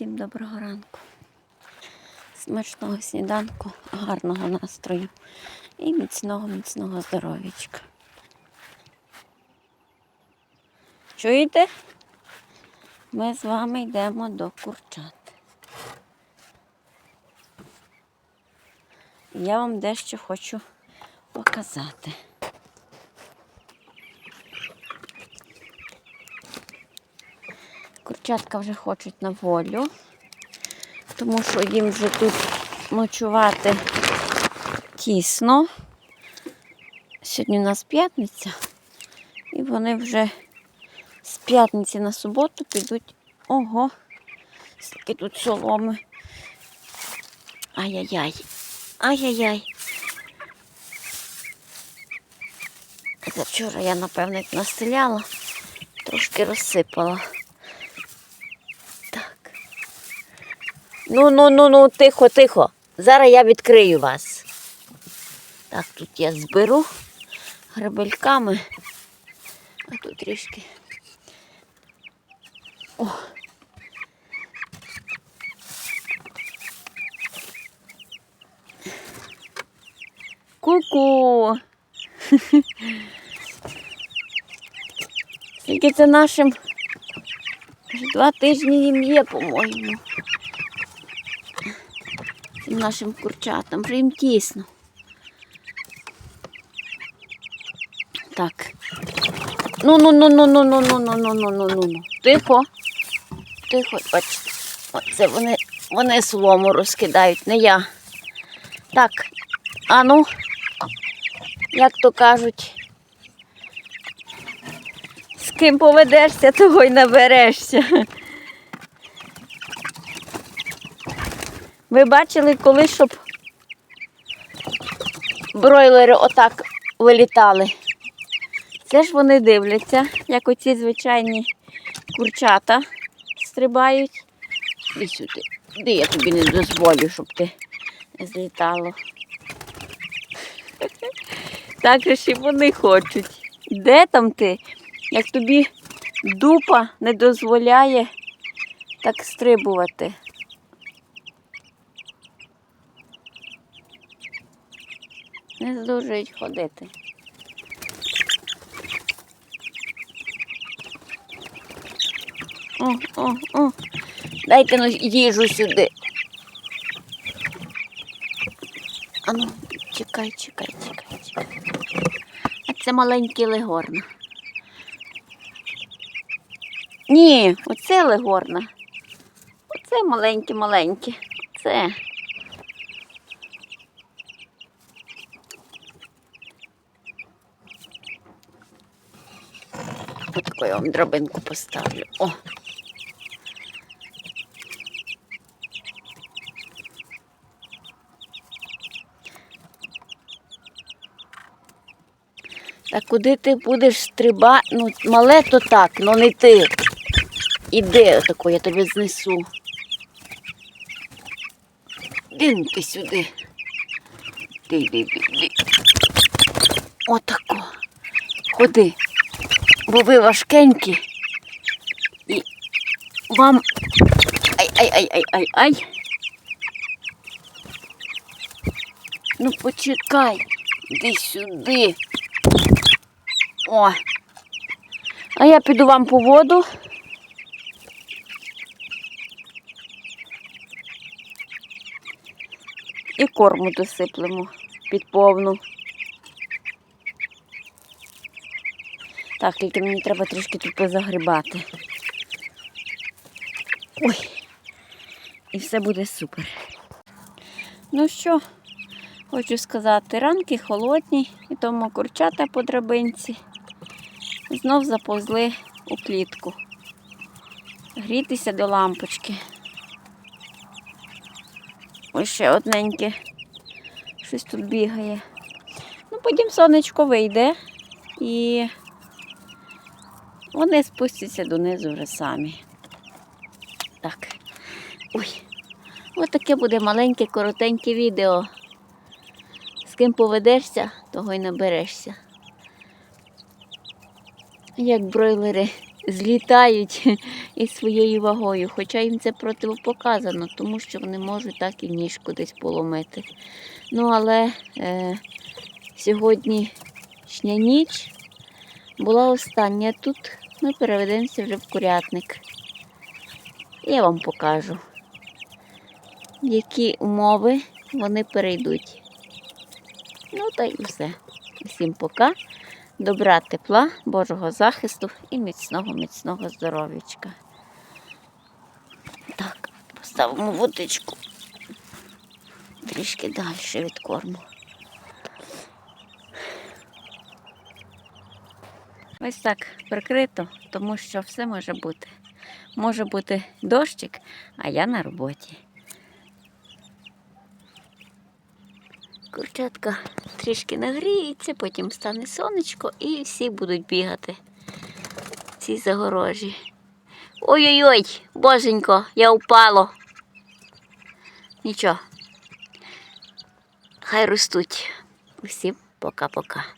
Всім доброго ранку. Смачного сніданку, гарного настрою і міцного, міцного здоров'ячка. Чуєте? Ми з вами йдемо до курчат. Я вам дещо хочу показати. Курчатка вже хочуть на волю, тому що їм вже тут ночувати тісно. Сьогодні у нас п'ятниця, і вони вже з п'ятниці на суботу підуть. Ого, скільки тут соломи. Ай-яй-яй. Ай-яй-яй. Це вчора я, напевно, настеляла, трошки розсипала. Ну, ну, ну, ну, тихо, тихо. Зараз я відкрию вас. Так, тут я зберу гребельками. А тут трішки. О. Ку-ку. Скільки це нашим Два тижні їм є, по-моєму. Цим нашим курчатам. Вже їм тісно. Так. Ну, ну, ну, ну, ну, ну, ну, ну, ну, ну, ну, ну, ну. Тихо. Тихо, бачите. Оце вони, вони солому розкидають, не я. Так, а ну, як то кажуть, з ким поведешся, того й наберешся. Ви бачили, коли щоб бройлери отак вилітали. Це ж вони дивляться, як оці звичайні курчата стрибають. І сюди. Де я тобі не дозволю, щоб ти злітало. Так ж і вони хочуть. Де там ти? Як тобі дупа не дозволяє так стрибувати. Не здужують ходити. О, о, о. Дайте ну їжу сюди. Ану, чекай, чекай, чекай, чекай. А це маленький легорна. Ні, оце легорна. Оце маленьке-маленьке. Це. Отаку я вам драбинку поставлю. О. Та куди ти будеш стриба? Ну, мале то так, ну не ти. Іди отако, я тебе знесу. Іди ну ти сюди. Іди, іди, іди. Отако. Ходи. Бо ви важкенькі. І вам. Ай-ай-ай-ай-ай-ай. Ну почекай. Іди сюди. О. А я піду вам по воду. І корму досиплемо під повну. Так, тільки мені треба трішки тут позагрібати. Ой, і все буде супер. Ну що, хочу сказати, ранки холодні, і тому курчата по драбинці знов заповзли у клітку. Грітися до лампочки. Ось ще одненьке. Щось тут бігає. Ну, потім сонечко вийде і вони спустяться донизу вже самі. Так. Ой. Ось таке буде маленьке, коротеньке відео. З ким поведешся, того й наберешся. Як бройлери злітають із своєю вагою, хоча їм це противопоказано, тому що вони можуть так і ніжку десь поломити. Ну, але е, сьогоднішня ніч була остання тут. Ми переведемося вже в курятник. Я вам покажу, які умови вони перейдуть. Ну та й все. Всім пока. Добра, тепла, Божого захисту і міцного, міцного здоров'ячка. Так, поставимо водичку трішки далі від корму. Ось так прикрито, тому що все може бути. Може бути дощик, а я на роботі. Курчатка трішки нагріється, потім стане сонечко і всі будуть бігати. Ці загорожі. Ой-ой-ой, боженько, я впало. Нічого. Хай ростуть. Усім пока-пока.